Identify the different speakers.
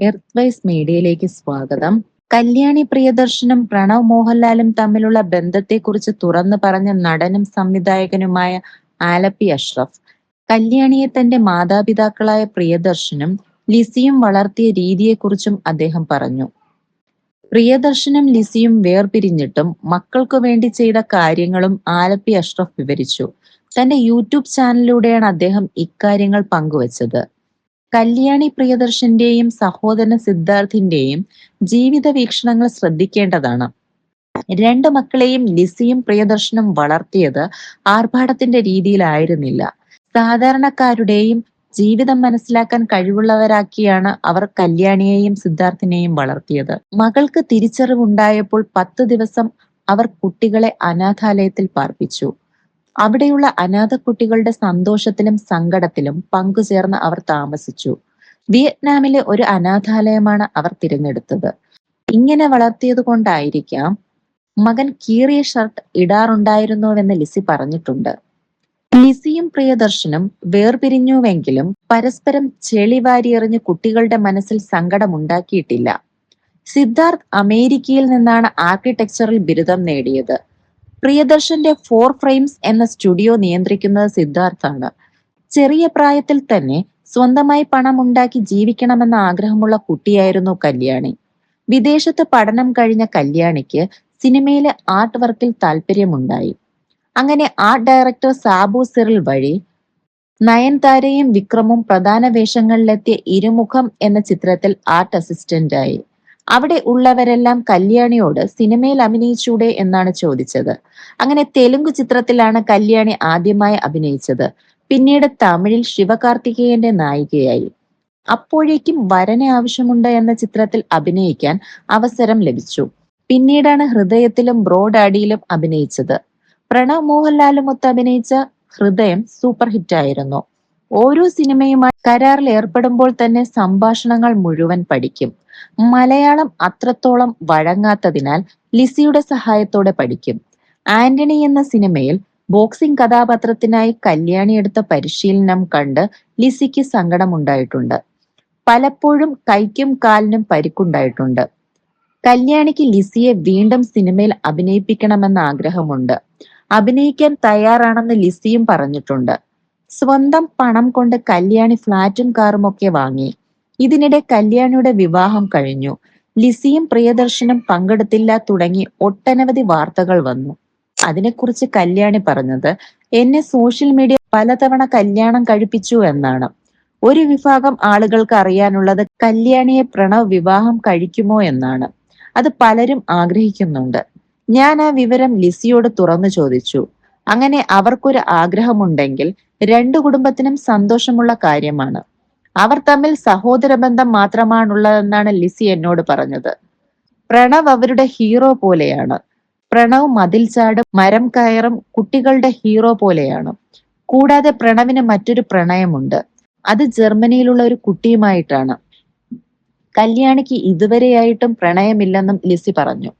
Speaker 1: Earthwise മീഡിയയിലേക്ക് സ്വാഗതം. കല്യാണി പ്രിയദർശനും പ്രണവ് മോഹൻലാലും തമ്മിലുള്ള ബന്ധത്തെക്കുറിച്ച് തുറന്നു പറഞ്ഞ നടനും സംവിധായകനുമായ ആലപ്പി അഷ്റഫ് കല്യാണിയെ തന്റെ മാതാപിതാക്കളായ പ്രിയദർശനും ലിസിയും വളർത്തിയ രീതിയെക്കുറിച്ചും അദ്ദേഹം പറഞ്ഞു. പ്രിയദർശനും ലിസിയും വേർപിരിഞ്ഞിട്ടും മക്കൾക്കു വേണ്ടി ചെയ്ത കാര്യങ്ങളും ആലപ്പി അഷ്റഫ് വിവരിച്ചു. തന്റെ യൂട്യൂബ് ചാനലിലൂടെയാണ് അദ്ദേഹം ഇക്കാര്യങ്ങൾ പങ്കുവച്ചത്. കല്യാണി പ്രിയദർശന്റെയും സഹോദരൻ സിദ്ധാർത്ഥിന്റെയും ജീവിത വീക്ഷണങ്ങൾ ശ്രദ്ധിക്കേണ്ടതാണ്. രണ്ട് മക്കളെയും ലിസിയും പ്രിയദർശനും വളർത്തിയത് ആർഭാടത്തിന്റെ രീതിയിലായിരുന്നില്ല. സാധാരണക്കാരുടെയും ജീവിതം മനസ്സിലാക്കാൻ കഴിവുള്ളവരാക്കിയാണ് അവർ കല്യാണിയെയും സിദ്ധാർത്ഥിനെയും വളർത്തിയത്. മകൾക്ക് തിരിച്ചറിവുണ്ടായപ്പോൾ പത്ത് ദിവസം അവർ കുട്ടികളെ അനാഥാലയത്തിൽ പാർപ്പിച്ചു. അവിടെയുള്ള അനാഥക്കുട്ടികളുടെ സന്തോഷത്തിലും സങ്കടത്തിലും പങ്കുചേർന്ന് അവർ താമസിച്ചു. വിയറ്റ്നാമിലെ ഒരു അനാഥാലയമാണ് അവർ തിരഞ്ഞെടുത്തത്. ഇങ്ങനെ വളർത്തിയത് കൊണ്ടായിരിക്കാം മകൻ കീറിയ ഷർട്ട് ഇടാറുണ്ടായിരുന്നുവെന്ന് ലിസി പറഞ്ഞിട്ടുണ്ട്. ലിസിയും പ്രിയദർശനും വേർപിരിഞ്ഞുവെങ്കിലും പരസ്പരം ചെളി വാരിയെറിഞ്ഞ് കുട്ടികളുടെ മനസ്സിൽ സങ്കടമുണ്ടാക്കിയിട്ടില്ല. സിദ്ധാർത്ഥ് അമേരിക്കയിൽ നിന്നാണ് ആർക്കിടെക്ചറിൽ ബിരുദം നേടിയത്. പ്രിയദർശന്റെ ഫോർ ഫ്രെയിംസ് എന്ന സ്റ്റുഡിയോ നിയന്ത്രിക്കുന്നത് സിദ്ധാർത്ഥാണ്. ചെറിയ പ്രായത്തിൽ തന്നെ സ്വന്തമായി പണം ഉണ്ടാക്കി ജീവിക്കണമെന്ന ആഗ്രഹമുള്ള കുട്ടിയായിരുന്നു കല്യാണി. വിദേശത്ത് പഠനം കഴിഞ്ഞ കല്യാണിക്ക് സിനിമയിലെ ആർട്ട് വർക്കിൽ താല്പര്യമുണ്ടായി. അങ്ങനെ ആർട്ട് ഡയറക്ടർ സാബു സിറിൽ വഴി നയൻതാരയും വിക്രമും പ്രധാന വേഷങ്ങളിലെത്തിയ ഇരുമുഖം എന്ന ചിത്രത്തിൽ ആർട്ട് അസിസ്റ്റന്റായി. അവിടെ ഉള്ളവരെല്ലാം കല്യാണിയോട് സിനിമയിൽ അഭിനയിച്ചൂടെ എന്നാണ് ചോദിച്ചത്. അങ്ങനെ തെലുങ്ക് ചിത്രത്തിലാണ് കല്യാണി ആദ്യമായി അഭിനയിച്ചത്. പിന്നീട് തമിഴിൽ ശിവകാർത്തികേയന്റെ നായികയായി. അപ്പോഴേക്കും വരനെ ആവശ്യമുണ്ട് എന്ന ചിത്രത്തിൽ അഭിനയിക്കാൻ അവസരം ലഭിച്ചു. പിന്നീടാണ് ഹൃദയത്തിലും ബ്രോഡാഡിയിലും അഭിനയിച്ചത്. പ്രണവ് മോഹൻലാലുമൊത്ത് അഭിനയിച്ച ഹൃദയം സൂപ്പർ ഹിറ്റ് ആയിരുന്നു ഓരോ സിനിമയുമായി കരാറിൽ ഏർപ്പെടുമ്പോൾ തന്നെ സംഭാഷണങ്ങൾ മുഴുവൻ പഠിക്കും. മലയാളം അത്രത്തോളം വഴങ്ങാത്തതിനാൽ ലിസിയുടെ സഹായത്തോടെ പഠിക്കും. ആന്റണി എന്ന സിനിമയിൽ ബോക്സിംഗ് കഥാപാത്രത്തിനായി കല്യാണി എടുത്ത പരിശീലനം കണ്ട് ലിസിക്ക് സങ്കടമുണ്ടായിട്ടുണ്ട്. പലപ്പോഴും കൈക്കും കാലിനും പരിക്കുണ്ടായിട്ടുണ്ട്. കല്യാണിക്ക് ലിസിയെ വീണ്ടും സിനിമയിൽ അഭിനയിപ്പിക്കണമെന്ന ആഗ്രഹമുണ്ട്. അഭിനയിക്കാൻ തയ്യാറാണെന്ന് ലിസിയും പറഞ്ഞിട്ടുണ്ട്. സ്വന്തം പണം കൊണ്ട് കല്യാണി ഫ്ലാറ്റും കാറും ഒക്കെ വാങ്ങി. ഇതിനിടെ കല്യാണിയുടെ വിവാഹം കഴിഞ്ഞു. ലിസിയും പ്രിയദർശനും പങ്കെടുത്തില്ല തുടങ്ങി ഒട്ടനവധി വാർത്തകൾ വന്നു. അതിനെക്കുറിച്ച് കല്യാണി പറഞ്ഞത് എന്നെ സോഷ്യൽ മീഡിയ പലതവണ കല്യാണം കഴിപ്പിച്ചു എന്നാണ്. ഒരു വിഭാഗം ആളുകൾക്ക് അറിയാനുള്ളത് കല്യാണിയെ പ്രണവ് വിവാഹം കഴിക്കുമോ എന്നാണ്. അത് പലരും ആഗ്രഹിക്കുന്നുണ്ട്. ഞാൻ ആ വിവരം ലിസിയോട് തുറന്നു ചോദിച്ചു. അങ്ങനെ അവർക്കൊരു ആഗ്രഹമുണ്ടെങ്കിൽ രണ്ടു കുടുംബത്തിനും സന്തോഷമുള്ള കാര്യമാണ്. അവർ തമ്മിൽ സഹോദര ബന്ധം മാത്രമാണുള്ളതെന്നാണ് ലിസി എന്നോട് പറഞ്ഞത്. പ്രണവ് അവരുടെ ഹീറോ പോലെയാണ്. പ്രണവ് മതിൽ ചാടും മരം കയറും കുട്ടികളുടെ ഹീറോ പോലെയാണ്. കൂടാതെ പ്രണവിന് മറ്റൊരു പ്രണയമുണ്ട്. അത് ജർമ്മനിയിലുള്ള ഒരു കുട്ടിയുമായിട്ടാണ്. കല്യാണിക്ക് ഇതുവരെയായിട്ടും പ്രണയമില്ലെന്നും ലിസി പറഞ്ഞു.